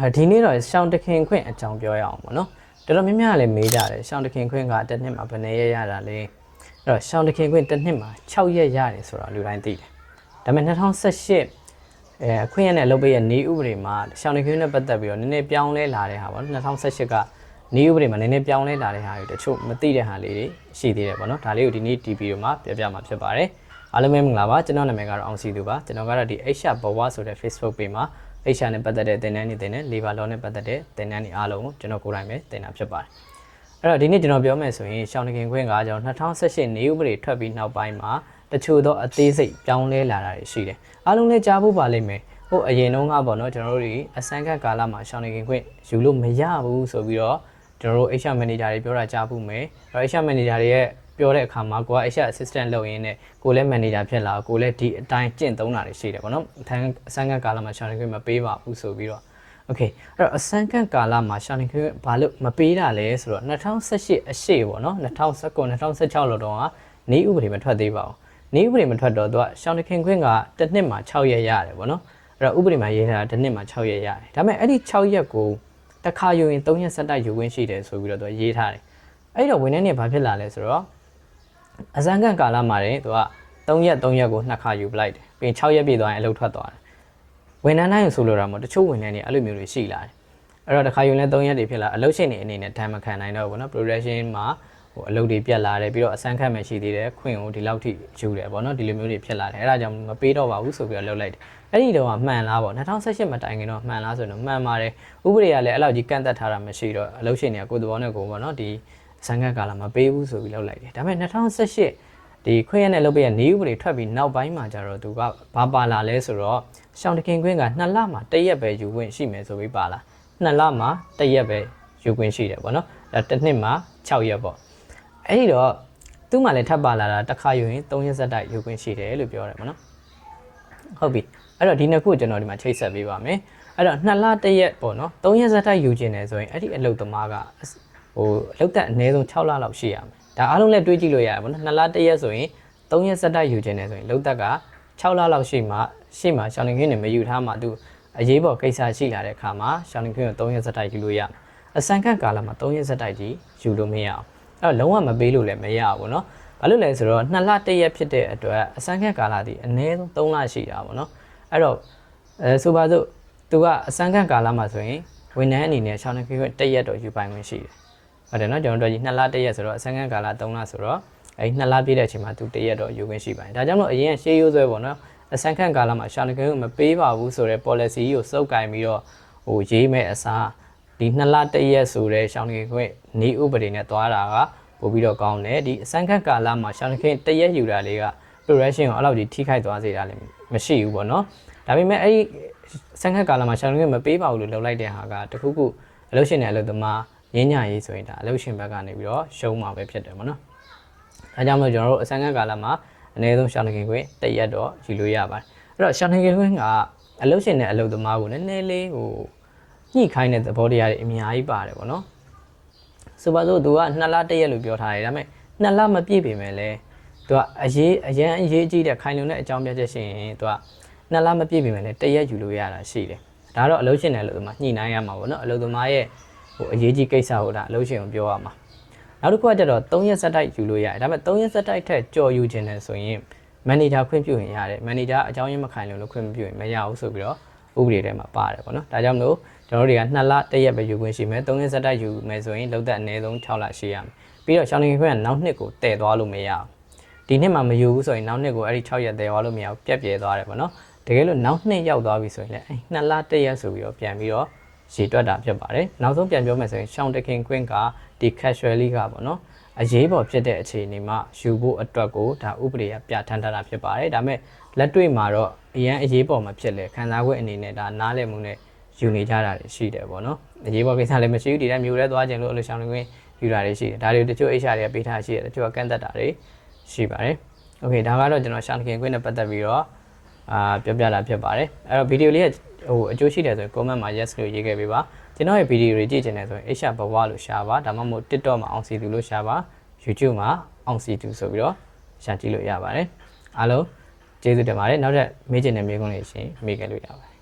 အဲဒီနေ့တော့ရှောင်းတခင်ခွင့်အကြောင်းပြောရအောင်ပေါ့နော်တော်တော်များများလည်းမေးကြတယ်ရှောင်းတခင်ခွင့်ကတစ်နှစ်မှာဘယ်နှစ်ရက်ရတာလဲအဲ့တော့ရှောင်းတခင်ခွင့်တစ်နှစ်မှာ6ရက်ရတယ်ဆိုတော့လူတိုင်းသိတယ်ဒါပေမဲ့2018အဲအခွင့်ရနဲ့လုပ်ပေးရဲ့နေဥပဒေမှာရှောင်းတခင်နဲ့ပတ်သက်ပြီးတော့နည်းနည်းပြောင်းလဲလာတဲ့ဟာပေါ့နော်2018ကနေဥပဒေမှာနည်းနည်းပြောင်းလဲလာတဲ့ဟာတွေတချို့မသိတဲ့ဟာလေးတွေရှိသေးတယ်ပေါ့နော်ဒါလေးကိုဒီနေ့ TV တို့မှာပြောပြမှာဖြစ်ပါတယ်အားလုံးပဲမင်္ဂလာပါကျွန်တော်နာမည်ကတော့အောင်စီသူပါကျွန်တော်ကတော့ဒီ Asia ဘဝဆိုတဲ့ Facebook page မှာ Asia နဲ့ပတ်သက်တဲ့သင်တန်းတွေသင်တဲ့ Labor Law နဲ့ပတ်သက်တဲ့သင်တန်းတွေအားလုံးကိုကျွန်တော်ကိုယ်တိုင်ပဲသင်တာဖြစ်ပါတယ်အဲ့တော့ဒီနေ့ကျွန်တော်ပြောမယ်ဆိုရင်ရှောင်းတခင်ခွင့်ကကျွန်တော်2018နေဥပဒေထွက်ပြီးနောက်ပိုင်းမှာတချို့သောအသေးစိတ်ပြောင်းလဲလာတာတွေရှိတယ်အားလုံးလည်းကြားဖို့ပါလိမ့်မယ်ဟိုအရင်တုန်းကပေါ့နော်ကျွန်တော်တို့ဒီအစမ်းခတ်ကာလမှာရှောင်းတခင်ခွင့်ယူလို့မရဘူးဆိုပြီးတော့ကျွန်တော်တို့ HR manager တွေပြောတာကြားဖို့မယ်အဲ့တော့ HR manager တွေရဲ့ ပြောတဲ့အခါမှာကိုက HR assistant လုပ်ရင်းနဲ့ကိုလည်း manager ဖြစ်လာကိုလည်းဒီအတိုင်းကျင့်သုံးတာတွေရှိတယ်ပေါ့နော်အထမ်းအစမ်းကကာလမှာ sharing ခွင့်မပေးပါဘူးဆိုပြီးတော့ okay အဲ့တော့အစမ်းကကာလမှာ sharing ခွင့်ဘာလို့မပေးတာလဲဆိုတော့2018အရှိပေါ့နော်2019 2016လောက်တော့ကနေဥပဒေမထွက်သေးပါဘူးနေဥပဒေမထွက်တော့သူက sharing ခွင့်ကတစ်နှစ်မှာ6ရက်ရတယ်ပေါ့နော်အဲ့တော့ဥပဒေမှာရေးထားတာတစ်နှစ်မှာ6ရက်ရတယ်ဒါပေမဲ့အဲ့ဒီ6ရက်ကိုတစ်ခါယူရင်3ရက်ဆက်တိုက်ယူခွင့်ရှိတယ်ဆိုပြီးတော့သူရေးထားတယ်အဲ့တော့ဝန်ထမ်းတွေဘာဖြစ်လာလဲဆိုတော့ အစမ်းကန်ကာလမှာတဲ့သူက3ရက်3ရက်ကိုနှစ်ခါယူပလိုက်တယ်ပြီးရင်6ရက်ပြည့်သွားရင်အလုပ်ထွက်သွားတယ်ဝန်ထမ်းတိုင်းဆိုလိုတာမဟုတ်တချို့ဝန်ထမ်းတွေအဲ့လိုမျိုးတွေရှိလာတယ်အဲ့တော့တစ်ခါယူလဲ3ရက်တွေဖြစ်လာအလုပ်ရှင်တွေအနေနဲ့ဒဏ်မခံနိုင်တော့ဘူးเนาะ production မှာဟိုအလုပ်တွေပြတ်လာတယ်ပြီးတော့အစမ်းခတ်မှရှိသေးတယ်ခွင့်ကိုဒီလောက်ထိယူတယ်ပေါ့နော်ဒီလိုမျိုးတွေဖြစ်လာတယ်အဲ့ဒါကြောင့်မပေးတော့ပါဘူးဆိုပြီးတော့လုပ်လိုက်တယ်အဲ့ဒီတော့ကမှန်လားပေါ့2018မတိုင်ခင်တော့မှန်လားဆိုတော့မှန်ပါတယ်ဥပဒေကလည်းအဲ့လောက်ကြီးကန့်သက်ထားတာမရှိတော့အလုပ်ရှင်တွေကကိုယ်သဘောနဲ့ကိုယ်ပေါ့နော်ဒီ စံကတ်ကာလမှာပေးဘူးဆိုပြီးလောက်လိုက်တယ်ဒါပေမဲ့2018ဒီခွင့်ရနဲ့လုပ်ပေးရနေဥပဒေထွက်ပြီးနောက်ပိုင်းမှာကျတော့သူကဘာပါလာလဲဆိုတော့ရှောင်းတခင်ခွင့်ကနှစ်လမှာတစ်ရက်ပဲယူခွင့်ရှိမယ်ဆိုပြီးပါလာနှစ်လမှာတစ်ရက်ပဲယူခွင့်ရှိတယ်ပေါ့နော်ဒါတစ်နှစ်မှာ6ရက်ပေါ့အဲ့ဒီတော့သူ့မှာလည်းထပ်ပါလာတာတစ်ခါယူရင်3ရက်ဆက်တိုက်ယူခွင့်ရှိတယ်လို့ပြောတယ်ပေါ့နော်ဟုတ်ပြီအဲ့တော့ဒီနှစ်ခုကျွန်တော်ဒီမှာချိတ်ဆက်ပေးပါမယ်အဲ့တော့နှစ်လတစ်ရက်ပေါ့နော်3ရက်ဆက်တိုက်ယူခြင်းတယ်ဆိုရင်အဲ့ဒီအလုပ်သမားက ဟိုအလုပ်သက်အနည်းဆုံး6လလောက်ရှိရမယ်ဒါအားလုံးလည်းတွေးကြည့်လို့ရတယ်ပေါ့နော်နှစ်လတစ်ရက်ဆိုရင်3ရက်ဆက်တိုက်ယူခြင်းတယ်ဆိုရင်အလုပ်သက်က6လလောက်ရှိမှရှိမှရှောင်းလင်ခင်းနေမယူထားမှသူအရေးပေါ်ကိစ္စရှိလာတဲ့အခါမှာရှောင်းလင်ခင်းကို3ရက်ဆက်တိုက်ယူလို့ရမယ်အစံခန့်ကာလမှာ3ရက်ဆက်တိုက်ကြီးယူလို့မရအောင်အဲ့တော့လုံးဝမပေးလို့လည်းမရဘူးเนาะဘာလို့လဲဆိုတော့နှစ်လတစ်ရက်ဖြစ်တဲ့အတွက်အစံခန့်ကာလဒီအနည်းဆုံး3လရှိတာပေါ့เนาะအဲ့တော့အဲဆိုပါစို့သူကအစံခန့်ကာလမှာဆိုရင်ဝန်ထမ်းအနေနဲ့ရှောင်းလင်ခင်းကိုတစ်ရက်တော့ယူပိုင်ခွင့်ရှိတယ် ဟုတ်တယ်နော်ကျွန်တော်တို့ကြီး2လတရက်ဆိုတော့အစမ်းကန်းကာလ3လဆိုတော့အဲ2လပြည့်တဲ့အချိန်မှာသူတရက်တော့ယူခွင့်ရှိပါတယ်ဒါကြောင့်မို့အရင်ရှေးရိုးဆွဲပေါ့နော်အစမ်းကန်းကာလမှာရှာလကန်းကိုမပေးပါဘူးဆိုတော့ policy ကြီးကိုစုပ်ကင်ပြီးတော့ဟိုရေးမဲ့အစားဒီ2လတရက်ဆိုတဲ့ရှောင်းလကန်းခွင့်နေဥပဒေနဲ့သွားတာကပို့ပြီးတော့ကောင်းတယ်ဒီအစမ်းကန်းကာလမှာရှောင်းလကန်းတရက်ယူတာလေးက production ကိုအဲ့လောက်ကြီးထိခိုက်သွားစေတာလည်းမရှိဘူးပေါ့နော်ဒါပေမဲ့အဲ့ဒီစံခက်ကာလမှာရှောင်းလကန်းမပေးပါဘူးလို့လောက်လိုက်တဲ့ဟာကတခုခုအလုပ်ရှင်တွေအလုပ်သမား ရင်းညာရေးဆိုရင်ဒါအလုပ်ရှင်ဘက်ကနေပြီးတော့ရှုံးမှာပဲဖြစ်တယ်ပေါ့နော်ဒါကြောင့်မို့ကျွန်တော်တို့အစံခန့်ကာလမှာအနည်းဆုံးရှောင်းလင်ခင်းခွင့်တစ်ရက်တော့ယူလို့ရပါတယ်အဲ့တော့ရှောင်းလင်ခင်းခွင့်ကအလုပ်ရှင်နဲ့အလုပ်သမားကိုနည်းနည်းလေးဟိုညှိခိုင်းတဲ့သဘောတရားတွေအများကြီးပါတယ်ပေါ့နော်ဆိုပါစို့သူကနှစ်လတစ်ရက်လို့ပြောထားတယ်ဒါပေမဲ့နှစ်လမပြည့်ပေမဲ့လည်းသူကအရေးအရန်အရေးကြီးတဲ့ခိုင်လုံတဲ့အကြောင်းပြချက်ရှိရင်သူကနှစ်လမပြည့်ပေမဲ့လည်းတစ်ရက်ယူလို့ရတာရှိတယ်ဒါတော့အလုပ်ရှင်နဲ့အလုပ်သမားညှိနှိုင်းရမှာပေါ့နော်အလုပ်သမားရဲ့ ဟိုအရေးကြီးကိစ္စဟိုဒါအလုပ်ရှင်ကိုပြောရမှာနောက်တစ်ခုကကျတော့3ရက်ဆက်တိုက်ယူလို့ရတယ်ဒါပေမဲ့3ရက်ဆက်တိုက်ထက်ကြော်ယူခြင်းနဲ့ဆိုရင်မန်နေဂျာခွင့်ပြုရင်ရတယ်မန်နေဂျာအကြောင်းရင်းမခိုင်လို့လို့ခွင့်မပြုရင်မရဘူးဆိုပြီးတော့ဥပဒေထဲမှာပါတယ်ပေါ့နော်ဒါကြောင့်မလို့ကျွန်တော်တို့တွေက2လတစ်ရက်ပဲယူခွင့်ရှိမယ်3ရက်ဆက်တိုက်ယူမယ်ဆိုရင်လောက်သက်အနည်းဆုံး6လရှိရမယ်ပြီးတော့ရှောင်းနေခွင့်ကနောက်နှစ်ကိုတည်သွားလို့မရဘူးဒီနှစ်မှာမယူဘူးဆိုရင်နောက်နှစ်ကိုအဲ့ဒီ6ရက်တည်သွားလို့မရဘူးပြက်ပြဲသွားတယ်ပေါ့နော်တကယ်လို့နောက်နှစ်ရောက်သွားပြီဆိုရင်လည်းအဲ့2လတစ်ရက်ဆိုပြီးတော့ပြန်ပြီးတော့ ရေတွက်တာဖြစ်ပါတယ်နောက်ဆုံးပြန်ပြောမယ်ဆိုရင်ရှောင်းတခင်ခွင့်ကဒီ casually ကပေါ့နော်အရေးပေါ်ဖြစ်တဲ့အခြေအနေမှာယူဖို့အတွက်ကိုဒါဥပဒေကပြဋ္ဌာန်းထားတာဖြစ်ပါတယ်ဒါပေမဲ့လက်တွေ့မှာတော့အရန်အရေးပေါ်မှာဖြစ်လေခံစား권အနေနဲ့ဒါနားလည်မှုနဲ့ယူနေကြတာရှိတယ်ပေါ့နော်အရေးပေါ်ကိစ္စလည်းမရှိဘူးဒီတိုင်းမျိုးရဲသွားခြင်းလို့အလိုရှောင်းခွင့်ယူတာတွေရှိတယ်ဒါတွေတချို့ HR တွေကပေးထားရှိတယ်တချို့ကကန့်သက်တာတွေရှိပါတယ်โอเคဒါကတော့ကျွန်တော်ရှောင်းခင်ခွင့်နဲ့ပတ်သက်ပြီးတော့အာပြောပြတာဖြစ်ပါတယ်အဲ့တော့ဗီဒီယိုလေးက ဟိုအကျိုးရှိတယ်ဆိုရင် comment မှာ yes လို့ရေးခဲ့ပေးပါကျွန်တော်ရဲ့ဗီဒီယိုတွေကြည့်ချင်တယ်ဆိုရင် HR ဘဝလို့ရှာပါဒါမှမဟုတ် TikTok မှာအောင်စီသူလို့ရှာပါ YouTube မှာအောင်စီသူဆိုပြီးတော့ရှာကြည့်လို့ရပါတယ်အားလုံးကျေးဇူးတင်ပါတယ်နောက်ထပ်မေးချင်တဲ့မေးခွန်းလေးရှင်မေးခဲ့လို့ရပါတယ်